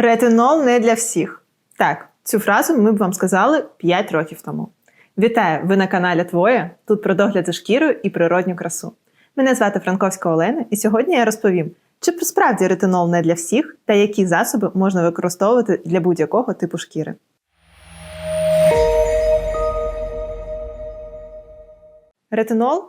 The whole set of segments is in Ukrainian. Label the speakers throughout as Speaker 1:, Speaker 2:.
Speaker 1: Ретинол не для всіх. Так, цю фразу ми б вам сказали 5 років тому. Вітаю! Ви на каналі Твоє. Тут про догляд за шкірою і природню красу. Мене звати Франковська Олена, і сьогодні я розповім, чи справді ретинол не для всіх та які засоби можна використовувати для будь-якого типу шкіри. Ретинол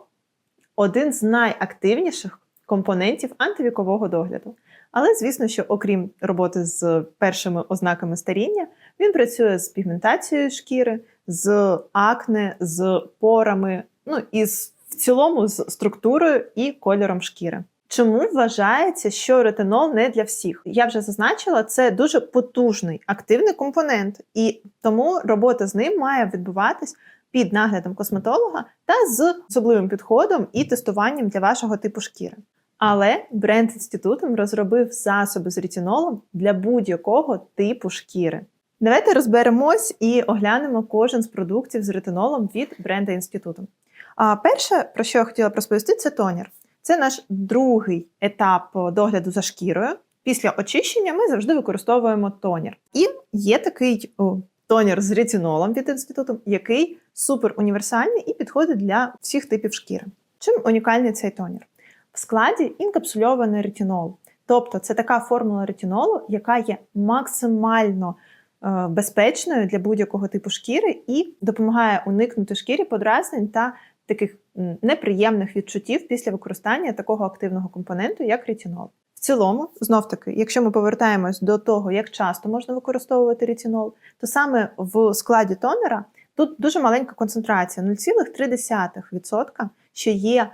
Speaker 1: один з найактивніших компонентів антивікового догляду. Але звісно, що окрім роботи з першими ознаками старіння, він працює з пігментацією шкіри, з акне, з порами, ну і з, в цілому з структурою і кольором шкіри. Чому вважається, що ретинол не для всіх? Я вже зазначила, це дуже потужний активний компонент, і тому робота з ним має відбуватись під наглядом косметолога та з особливим підходом і тестуванням для вашого типу шкіри. Але бренд інститутом розробив засоби з ретинолом для будь-якого типу шкіри. Давайте розберемось і оглянемо кожен з продуктів з ретинолом від бренда інститутом. А перше, про що я хотіла розповісти, це тонер. Це наш другий етап догляду за шкірою. Після очищення ми завжди використовуємо тонер. І є такий о, тонер з ретинолом від інституту, який супер універсальний і підходить для всіх типів шкіри. Чим унікальний цей тонер? В складі інкапсульований ретинол. Тобто це така формула ретинолу, яка є максимально е, безпечною для будь-якого типу шкіри і допомагає уникнути шкірі подразнень та таких неприємних відчуттів після використання такого активного компоненту, як ретинол. В цілому, знов таки, якщо ми повертаємось до того, як часто можна використовувати ретинол, то саме в складі тонера тут дуже маленька концентрація 0,3%, що є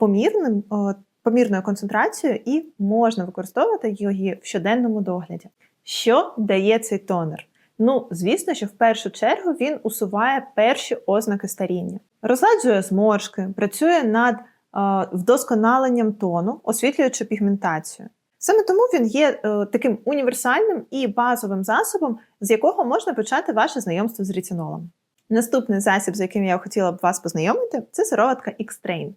Speaker 1: помірним, помірною концентрацією, і можна використовувати її в щоденному догляді. Що дає цей тонер? Ну, звісно, що в першу чергу він усуває перші ознаки старіння, розладжує зморшки, працює над е, вдосконаленням тону, освітлюючи пігментацію. Саме тому він є е, таким універсальним і базовим засобом, з якого можна почати ваше знайомство з ретинолом. Наступний засіб, з яким я хотіла б вас познайомити, це сироватка X-Trained.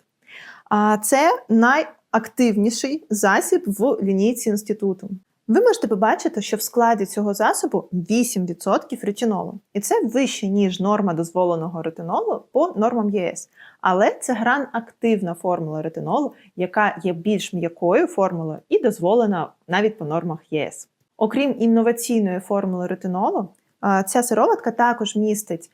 Speaker 1: А це найактивніший засіб в лінійці інституту. Ви можете побачити, що в складі цього засобу 8% ретинолу. І це вище, ніж норма дозволеного ретинолу по нормам ЄС. Але це гран активна формула ретинолу, яка є більш м'якою формулою і дозволена навіть по нормах ЄС. Окрім інноваційної формули ретинолу, ця сироватка також містить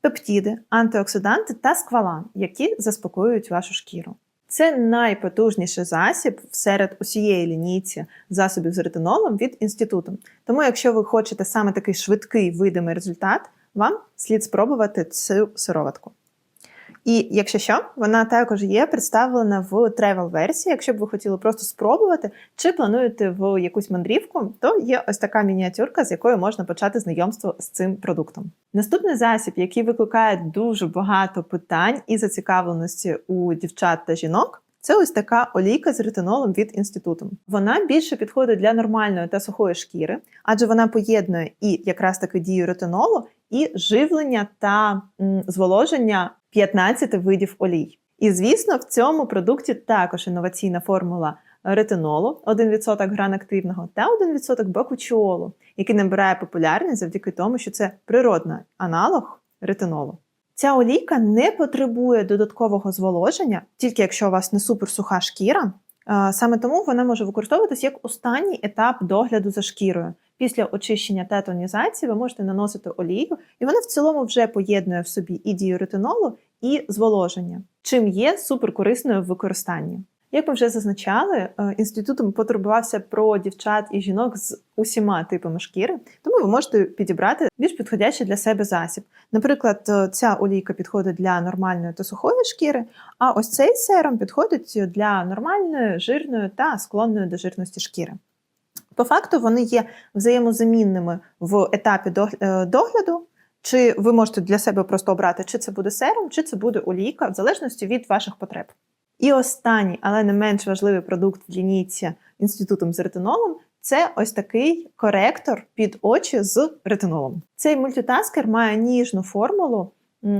Speaker 1: пептиди, антиоксиданти та сквалан, які заспокоюють вашу шкіру. Це найпотужніший засіб серед усієї лінійці засобів з ретинолом від інституту. Тому, якщо ви хочете саме такий швидкий видимий результат, вам слід спробувати цю сироватку. І якщо що, вона також є представлена в тревел-версії. Якщо б ви хотіли просто спробувати, чи плануєте в якусь мандрівку, то є ось така мініатюрка, з якою можна почати знайомство з цим продуктом. Наступний засіб, який викликає дуже багато питань і зацікавленості у дівчат та жінок. Це ось така олійка з ретинолом від інституту. Вона більше підходить для нормальної та сухої шкіри, адже вона поєднує і якраз таки дію ретинолу, і живлення та м, зволоження 15 видів олій. І, звісно, в цьому продукті також інноваційна формула ретинолу, 1% гран активного, та 1% бакучіолу, який набирає популярність завдяки тому, що це природний аналог ретинолу. Ця олійка не потребує додаткового зволоження, тільки якщо у вас не суперсуха шкіра. Саме тому вона може використовуватись як останній етап догляду за шкірою. Після очищення та тонізації ви можете наносити олію, і вона в цілому вже поєднує в собі і дію ретинолу, і зволоження, чим є суперкорисною в використанні. Як ми вже зазначали, е, інститутом потурбувався про дівчат і жінок з усіма типами шкіри, тому ви можете підібрати більш підходящий для себе засіб. Наприклад, е, ця олійка підходить для нормальної та сухої шкіри, а ось цей серум підходить для нормальної, жирної та склонної до жирності шкіри. По факту вони є взаємозамінними в етапі е, догляду. Чи ви можете для себе просто обрати, чи це буде серум, чи це буде олійка, в залежності від ваших потреб. І останній, але не менш важливий продукт в лінійці інститутом з ретинолом це ось такий коректор під очі з ретинолом. Цей мультитаскер має ніжну формулу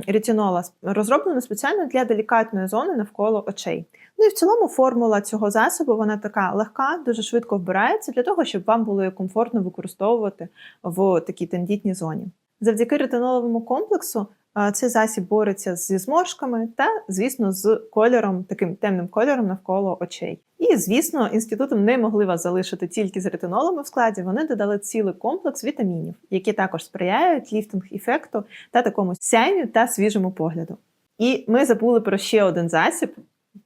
Speaker 1: ретинола розроблено спеціально для делікатної зони навколо очей. Ну і в цілому формула цього засобу вона така легка, дуже швидко вбирається для того, щоб вам було комфортно використовувати в такій тендітній зоні. Завдяки ретиноловому комплексу цей засіб бореться зі зморшками та, звісно, з кольором, таким темним кольором навколо очей. І, звісно, інститутом не могли вас залишити тільки з ретинолами в складі. Вони додали цілий комплекс вітамінів, які також сприяють ліфтинг ефекту та такому сяйню та свіжому погляду. І ми забули про ще один засіб.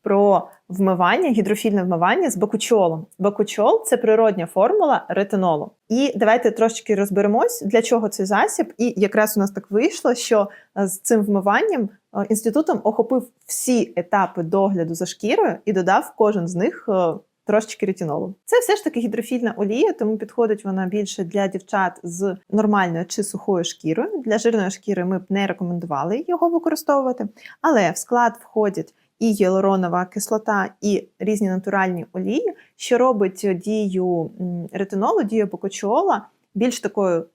Speaker 1: Про вмивання, гідрофільне вмивання з бакучолом. Бакучол це природня формула ретинолу. І давайте трошечки розберемось, для чого цей засіб. І якраз у нас так вийшло, що е, з цим вмиванням е, інститутом охопив всі етапи догляду за шкірою і додав кожен з них е, трошечки ретинолу. Це все ж таки гідрофільна олія, тому підходить вона більше для дівчат з нормальною чи сухою шкірою. Для жирної шкіри ми б не рекомендували його використовувати, але в склад входять і гіалуронова кислота, і різні натуральні олії, що робить дію ретинолу, дію бокочола більш такою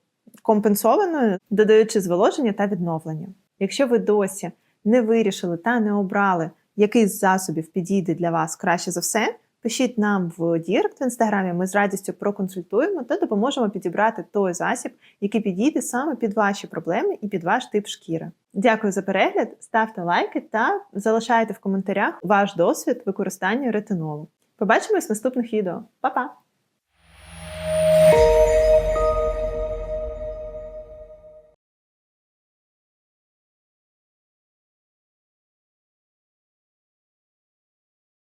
Speaker 1: компенсованою, додаючи зволоження та відновлення. Якщо ви досі не вирішили та не обрали, який з засобів підійде для вас краще за все, пишіть нам в Дірект в інстаграмі. Ми з радістю проконсультуємо та допоможемо підібрати той засіб, який підійде саме під ваші проблеми і під ваш тип шкіри. Дякую за перегляд, ставте лайки та залишайте в коментарях ваш досвід використання ретинолу. Побачимось в наступних відео. Па-па!